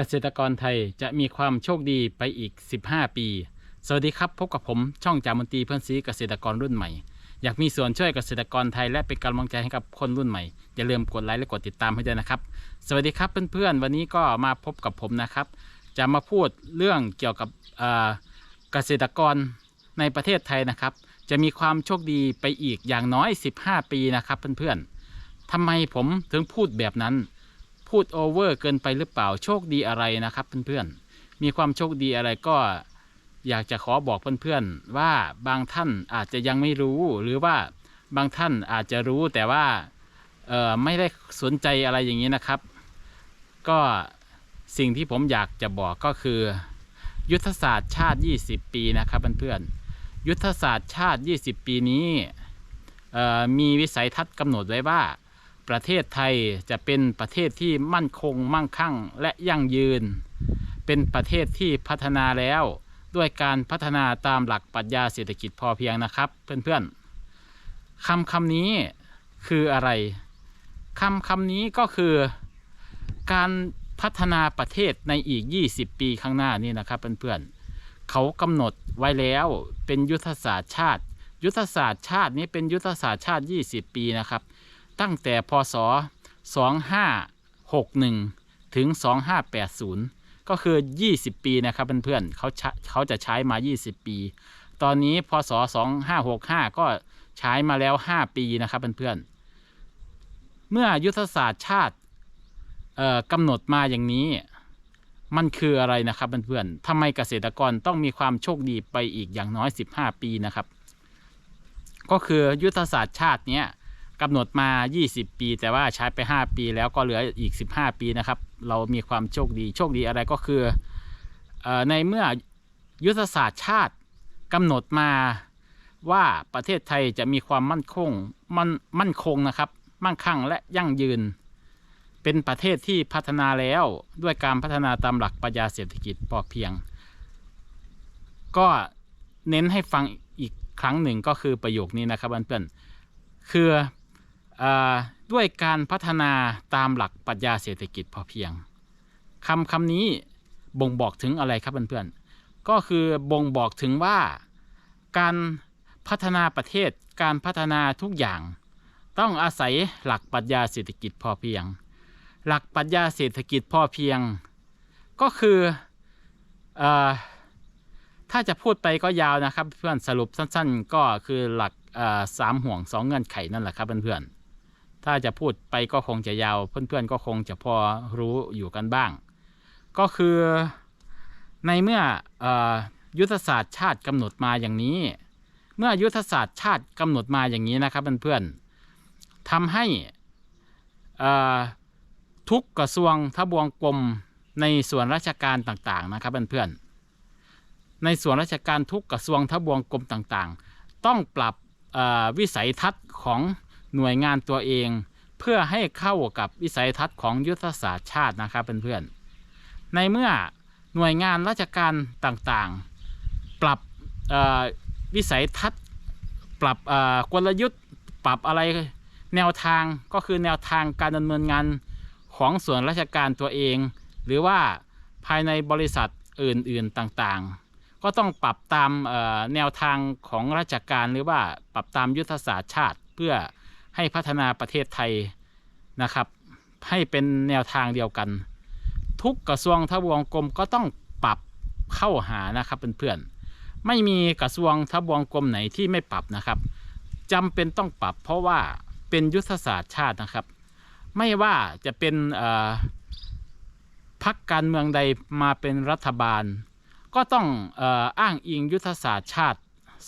เกษตรกรไทยจะมีความโชคดีไปอีก 15 ปี สวัสดีครับ พบกับผมช่องจามนตรีเพื่อนซีเกษตรกรรุ่นใหม่ อยากมีส่วนช่วยเกษตรกรไทยและเป็นกำลังใจให้กับคนรุ่นใหม่ อย่าลืมกดไลค์และกดติดตามให้ด้วยนะครับ สวัสดีครับเพื่อนๆ วันนี้ก็มาพบกับผมนะครับ จะมาพูดเรื่องเกี่ยวกับเอ่อเกษตรกรในประเทศไทยนะครับ จะมีความโชคดีไปอีกอย่างน้อย 15 ปีนะครับเพื่อนๆทำไมผมถึงพูดแบบนั้น พูดโอเวอร์เกินไปหรือเปล่าโชคดีอะไรนะครับเพื่อนๆ มีความโชคดีอะไรก็อยากจะขอบอกเพื่อนๆว่าบางท่านอาจจะยังไม่รู้หรือว่าบางท่านอาจจะรู้แต่ว่าไม่ได้สนใจอะไรอย่างนี้นะครับ ก็สิ่งที่ผมอยากจะบอกก็คือ ยุทธศาสตร์ชาติ 20 ปีนะครับเพื่อนๆยุทธศาสตร์ชาติ 20 ปีนี้มีวิสัยทัศน์กำหนดไว้ว่า ประเทศไทยจะเป็นประเทศที่มั่นคงมั่งคั่งและยั่งยืน เป็นประเทศที่พัฒนาแล้ว ด้วยการพัฒนาตามหลักปรัชญาเศรษฐกิจพอเพียงนะครับเพื่อนๆคำคำนี้คืออะไรคำคำนี้ก็คือการพัฒนาประเทศในอีก 20 ปีข้างหน้านี่นะครับเพื่อนๆเขากำหนดไว้แล้วเป็นยุทธศาสตร์ชาติ ยุทธศาสตร์ชาตินี้เป็นยุทธศาสตร์ชาติ 20 ปีนะครับ ตั้งแต่พศ 2561 ถึง 2580 ก็คือ 20 ปีนะครับเพื่อนๆเขาเขาจะใช้มา 20 ปี ตอนนี้พศ 2565 ก็ใช้มาแล้ว 5 ปีนะครับเพื่อนๆเมื่อยุทธศาสตร์ชาติกำหนดมาอย่างนี้มันคืออะไรนะครับเพื่อนๆทำไมเกษตรกรต้องมีความโชคดีไปอีกอย่างน้อย 15 ปีนะครับ ก็คือยุทธศาสตร์ชาติเนี้ย กำหนดมา 20 ปี แต่ว่าใช้ไป 5 ปีแล้วก็เหลืออีก 15 ปีนะครับ เรามีความโชคดี โชคดีอะไรก็คืออในเมื่อยุทธศาสตร์ชาติกำหนดมาว่าประเทศไทยจะมีความมั่นคงมันมั่นคงนะครับ มั่งคั่งและยั่งยืน เป็นประเทศที่พัฒนาแล้วด้วยการพัฒนาตามหลักปรัชญาเศรษฐกิจพอเพียง ก็เน้นให้ฟังอีกครั้งหนึ่งก็คือประโยคนี้นะครับเพื่อนๆคือ ด้วยการพัฒนาตามหลักปรัชญาเศรษฐกิจพอเพียงคำคำนี้บ่งบอกถึงอะไรครับเพื่อนๆก็คือบ่งบอกถึงว่าการพัฒนาประเทศการพัฒนาทุกอย่าง ต้องอาศัยหลักปรัชญาเศรษฐกิจพอเพียง หลักปรัชญาเศรษฐกิจพอเพียง ก็คืออถ้าจะพูดไปก็ยาวนะครับเพื่อนสรุปสั้นๆ ก็คือหลักสามห่วงสองเงื่อนไขนั่นแหละครับเพื่อนๆ ถ้าจะพูดไปก็คงจะยาว เพื่อนๆก็คงจะพอรู้อยู่กันบ้าง ก็คือในเมื่อออยุทธศาสตร์ชาติกำหนดมาอย่างนี้ เมื่อยุทธศาสตร์ชาติกำหนดมาอย่างนี้นะครับเพื่อนๆทำให้ทุกกระทรวงทบวงกรมในส่วนราชการต่างๆนะครับเพื่อนๆในส่วนราชการทุกกระทรวงทบวงกรมต่างๆ ต้องปรับวิสัยทัศน์ของ หน่วยงานตัวเอง เพื่อให้เข้ากับวิสัยทัศน์ของยุทธศาสตร์ชาตินะครับเพื่อนๆในเมื่อหน่วยงานราชการต่างๆ ปรับวิสัยทัศน์ปรับกลยุทธ์ปรับอะไรแนวทางก็คือแนวทางการดำเนินงานของส่วนราชการตัวเอง หรือว่าภายในบริษัทอื่นๆต่างๆ ก็ต้องปรับตามแนวทางของราชการหรือว่าปรับตามยุทธศาสตร์ชาติ เพื่อ ให้พัฒนาประเทศไทยนะครับ ให้เป็นแนวทางเดียวกัน ทุกกระทรวงทบวงกรมก็ต้องปรับเข้าหานะครับเพื่อนๆไม่มีกระทรวงทบวงกรมไหนที่ไม่ปรับนะครับจำเป็นต้องปรับ เพราะว่าเป็นยุทธศาสตร์ชาตินะครับ ไม่ว่าจะเป็นเอ่อพักการเมืองใดมาเป็นรัฐบาล ก็ต้องอออ้างอิงยุทธศาสตร์ชาติ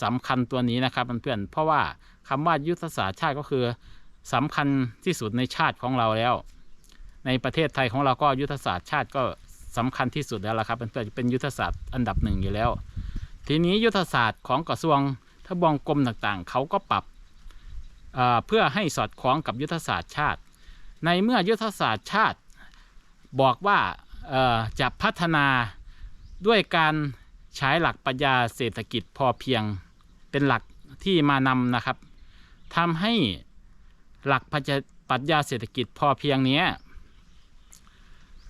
สำคัญตัวนี้นะครับเพื่อนๆเพราะว่า คำว่ายุทธศาสตร์ชาติก็คือสำคัญที่สุดในชาติของเราแล้ว ในประเทศไทยของเราก็ยุทธศาสตร์ชาติก็สำคัญที่สุดแล้วละครับเพื่อนเป็นยุทธศาสตร์อันดับหนึ่งอยู่แล้ว ทีนี้ยุทธศาสตร์ของกระทรวงทบวงกรมต่างๆ เขาก็ปรับเเพื่อให้สอดคล้องกับยุทธศาสตร์ชาติ ในเมื่อยุทธศาสตร์ชาติบอกว่าจะพัฒนาด้วยการใช้หลักปรัชญาเศรษฐกิจพอเพียงเป็นหลักที่มานำนะครับ ทำให้หลักปรัชญาเศรษฐกิจพอเพียงนี้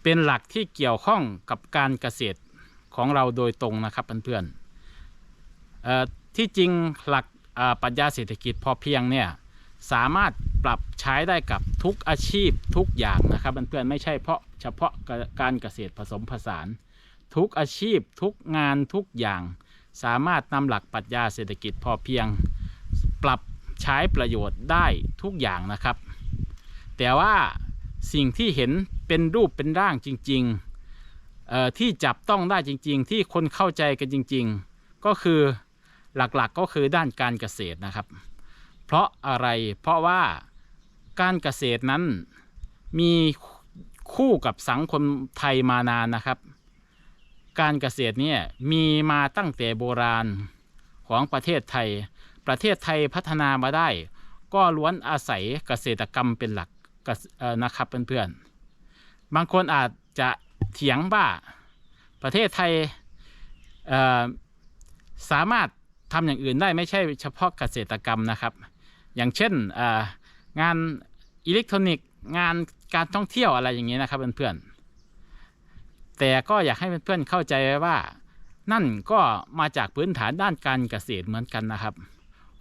เป็นหลักที่เกี่ยวข้องกับการเกษตรของเราโดยตรงนะครับเพื่อนๆเอ่อที่จริงหลักปรัชญาเศรษฐกิจพอเพียงเนี่ยสามารถปรับใช้ได้กับทุกอาชีพทุกอย่างนะครับเพื่อนๆไม่ใช่เพราะเฉพาะการเกษตรผสมผสาน ทุกอาชีพทุกงานทุกอย่าง สามารถนำหลักปรัชญาเศรษฐกิจพอเพียง ปรับ ใช้ประโยชน์ได้ทุกอย่างนะครับ แต่ว่าสิ่งที่เห็นเป็นรูปเป็นร่างจริงๆที่จับต้องได้จริง ๆ ที่คนเข้าใจกันจริง ๆ ก็คือหลักๆก็คือด้านการเกษตรนะครับ เพราะอะไรเพราะว่าการเกษตรนั้นมีคู่กับสังคมไทยมานานนะครับ การเกษตรเนี่ยมีมาตั้งแต่โบราณของประเทศไทย ประเทศไทยพัฒนามาได้ ก็ล้วนอาศัยเกษตรกรรมเป็นหลักนะครับเพื่อนๆ บางคนอาจจะเถียงว่าประเทศไทยสามารถทำอย่างอื่นได้ไม่ใช่เฉพาะเกษตรกรรมนะครับ อย่างเช่นงานอิเล็กทรอนิกส์งานการท่องเที่ยวอะไรอย่างนี้นะครับเพื่อนๆ แต่ก็อยากให้เพื่อนๆเข้าใจไว้ว่านั่นก็มาจากพื้นฐานด้านการเกษตรเหมือนกันนะครับ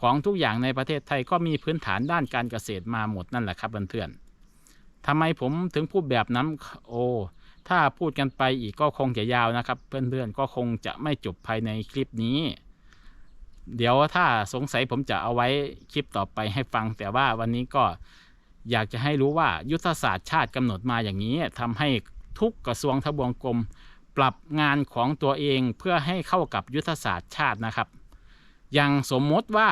ของทุกอย่างในประเทศไทยก็มีพื้นฐานด้านการเกษตรมาหมดนั่นแหละครับเพื่อนๆทำไมผมถึงพูดแบบนั้นโอ้ถ้าพูดกันไปอีกก็คงจะยาวนะครับ เพื่อนๆก็คงจะไม่จบภายในคลิปนี้ เดี๋ยวถ้าสงสัยผมจะเอาไว้คลิปต่อไปให้ฟัง แต่ว่าวันนี้ก็อยากจะให้รู้ว่ายุทธศาสตร์ชาติกำหนดมาอย่างนี้ทำให้ทุกกระทรวงทบวงกรมปรับงานของตัวเองเพื่อให้เข้ากับยุทธศาสตร์ชาตินะครับ อย่างสมมติว่า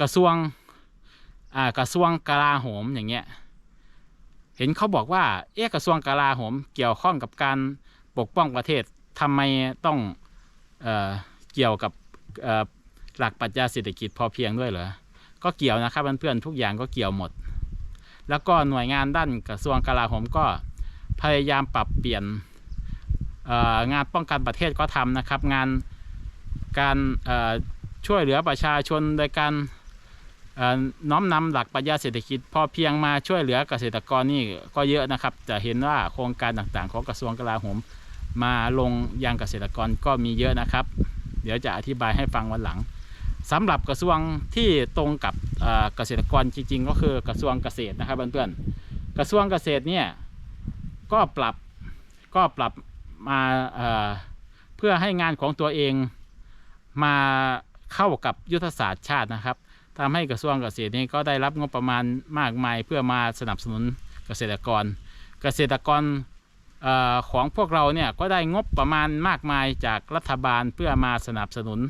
กระทรวงอ่ากระทรวงกลาโหมอย่างเงี้ยเห็นเขาบอกว่าเอ๊ะกระทรวงกลาโหมเกี่ยวข้องกับการปกป้องประเทศทำไมต้องเออเกี่ยวกับอ่อหลักปรัชญาเศรษฐกิจพอเพียงด้วยเหรอก็เกี่ยวนะครับเพื่อนๆทุกอย่างก็เกี่ยวหมด แล้วก็หน่วยงานด้านกระทรวงกลาโหมก็พยายามปรับเปลี่ยนอ่องานป้องกันประเทศก็ทำนะครับ งานการอ่อ ช่วยเหลือประชาชนโดยการน้อมนำหลักปรัชญาเศรษฐกิจ พอเพียงมาช่วยเหลือเกษตรกรนี่ก็เยอะนะครับ จะเห็นว่าโครงการต่างๆ ของกระทรวงกลาโหมมาลงยังเกษตรกรก็มีเยอะนะครับ เดี๋ยวจะอธิบายให้ฟังวันหลังสำหรับกระทรวงที่ตรงกับเอ่อเกษตรกรจริง ๆ ก็คือกระทรวงเกษตรนะครับเพื่อนๆกระทรวงเกษตรเนี่ยก็ปรับก็ปรับมาเพื่อให้งานของตัวเองมา เข้ากับยุทธศาสตร์ชาตินะครับทำให้กระทรวงเกษตรนี้ก็ได้รับงบประมาณมากมาย เพื่อมาสนับสนุนเกษตรกร เกษตรกรออของพวกเราเนี่ยก็ได้งบประมาณมากมายจากรัฐบาลเพื่อมาสนับสนุน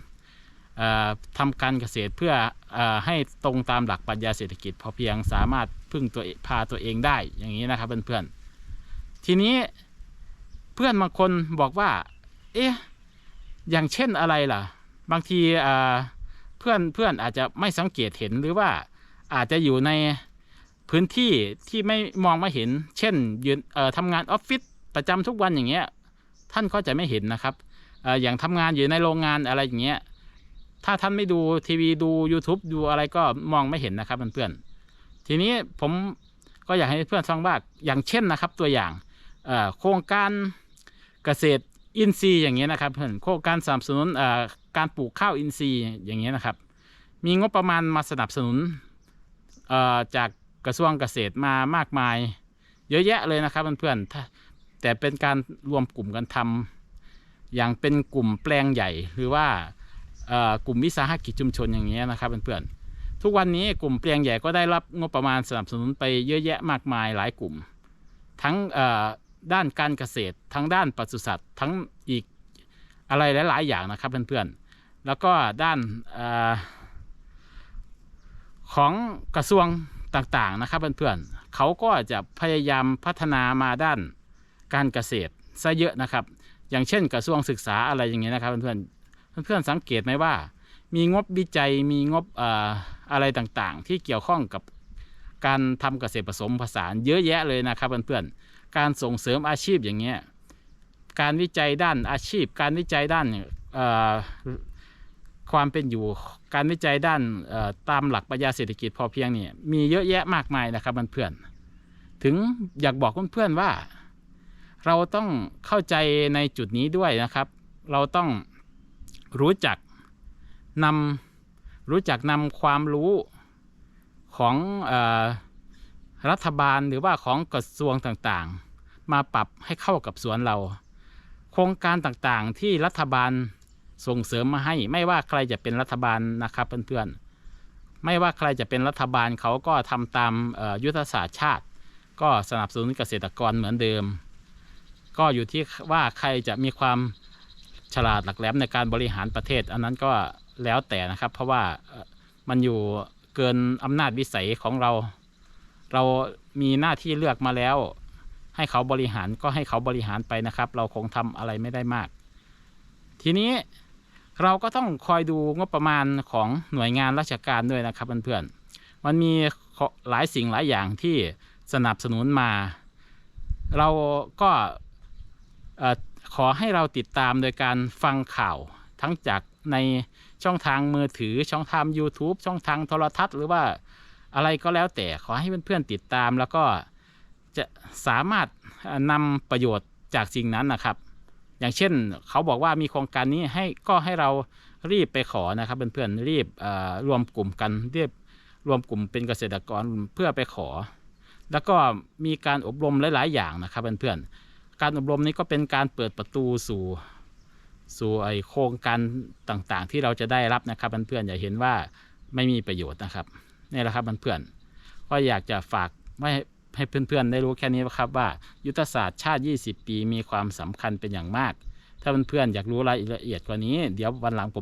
เอ่อทำการเกษตรเพื่อออให้ตรงตามหลักปรัชญาเศรษฐกิจ พอเพียงสามารถพึ่งตัวพาตัวเองได้อย่างนี้นะครับเพื่อนๆทีนี้เพื่อนบางคนบอกว่า เอ๊ะอย่างเช่นอะไรล่ะ บางทีเพื่อนเพื่อนอาจจะไม่สังเกตเห็นหรือว่าอาจจะอยู่ในพื้นที่ที่ไม่มองไม่เห็น เช่นยืนทำงานออฟฟิศประจำทุกวันอย่างเงี้ยท่านก็จะไม่เห็นนะครับออย่างทำงานอยู่ในโรงงานอะไรอย่างเงี้ยถ้าท่านไม่ดูทีวีดู YouTube ดูอะไรก็มองไม่เห็นนะครับเพื่อนๆทีนี้ผมก็อยากให้เพื่อนฟังว่าอย่างเช่นนะครับ ตัวอย่างโครงการเกษตร อินทรีย์อย่างเงี้ยนะครับเพื่อนโครงการสนับสนุนการปลูกข้าวอินทรีย์อย่างเงี้ยนะครับ มีงบประมาณมาสนับสนุนจากกระทรวงเกษตรมามากมาย เยอะแยะเลยนะครับเพื่อนๆแต่เป็นการรวมกลุ่มกันทำอย่างเป็นกลุ่มแปลงใหญ่หรือว่ากลุ่มวิสาหกิจชุมชนอย่างเงี้ยนะครับเพื่อนๆทุกวันนี้กลุ่มแปลงใหญ่ก็ได้รับงบประมาณสนับสนุนไปเยอะแยะมากมายหลายกลุ่ม ทั้ง ด้านการเกษตร ทั้งด้านปศุสัตว์ทั้งอีกอะไรหลาย ๆ อย่างนะครับเพื่อนๆ แล้วก็ด้านอของกระทรวงต่างๆนะครับเพื่อนๆเขาก็จะพยายามพัฒนามาด้านการเกษตรซะเยอะนะครับ อย่างเช่น กระทรวงศึกษาอะไรอย่างเงี้ยนะครับเพื่อนๆเพื่อนๆสังเกตไหมว่า มีงบวิจัยมีงบอะไรต่างๆ ที่เกี่ยวข้องกับการทำเกษตรผสมผสานเยอะแยะเลยนะครับเพื่อนๆ การส่งเสริมอาชีพอย่างเงี้ยการวิจัยด้านอาชีพ การวิจัยด้านความเป็นอยู่ การวิจัยด้านตามหลักปรัชญาเศรษฐกิจพอเพียงเนี่ยมีเยอะแยะมากมายนะครับเพื่อนถึงอยากบอกเพื่อนๆว่า เราต้องเข้าใจในจุดนี้ด้วยนะครับ เราต้องรู้จักนำรู้จักนำความรู้ของอ รัฐบาลหรือว่าของกระทรวงต่างๆ มาปรับให้เข้ากับสวนเรา โครงการต่างๆที่รัฐบาลส่งเสริมมาให้ ไม่ว่าใครจะเป็นรัฐบาลนะครับเพื่อนๆไม่ว่าใครจะเป็นรัฐบาลเขาก็ทำตามยุทธศาสตร์ชาติ ก็สนับสนุนเกษตรกรเหมือนเดิม ก็อยู่ที่ว่าใครจะมีความฉลาดหลักแหลมในการบริหารประเทศ อันนั้นก็แล้วแต่นะครับ เพราะว่ามันอยู่เกินอำนาจวิสัยของเรา เรามีหน้าที่เลือกมาแล้ว ให้เขาบริหารก็ให้เขาบริหารไปนะครับ เราคงทำอะไรไม่ได้มาก ทีนี้เราก็ต้องคอยดูงบประมาณของหน่วยงานราชการด้วยนะครับเพื่อนๆมันมีหลายสิ่งหลายอย่างที่สนับสนุนมา เราก็ขอให้เราติดตามโดยการฟังข่าวทั้งจากในช่องทางมือถือช่องทาง YouTube ช่องทางโทรทัศน์ หรือว่า อะไรก็แล้วแต่ขอให้เพื่อนๆติดตาม แล้วก็จะสามารถนำประโยชน์จากสิ่งนั้นนะครับ อย่างเช่นเขาบอกว่ามีโครงการนี้ให้ก็ให้เรารีบไปขอนะครับ เพื่อนๆรีบรวมกลุ่มกันเรียบรวมกลุ่มเป็นเกษตรกรเพื่อไปขอ แล้วก็มีการอบรมหลาย ๆ อย่างนะครับเพื่อนๆการอบรมนี้ก็เป็นการเปิดประตูสู่สู่ไอโครงการต่างๆ ที่เราจะได้รับนะครับเพื่อนๆอย่าเห็นว่าไม่มีประโยชน์นะครับ นี่แหละครับเพื่อนๆก็อยากจะฝากไว้ให้เพื่อนๆได้รู้แค่นี้นะครับว่ายุทธศาสตร์ชาติ 20 ปีมีความสำคัญเป็นอย่างมาก ถ้าเพื่อนๆอยากรู้รายละเอียดกว่านี้เดี๋ยววันหลังผม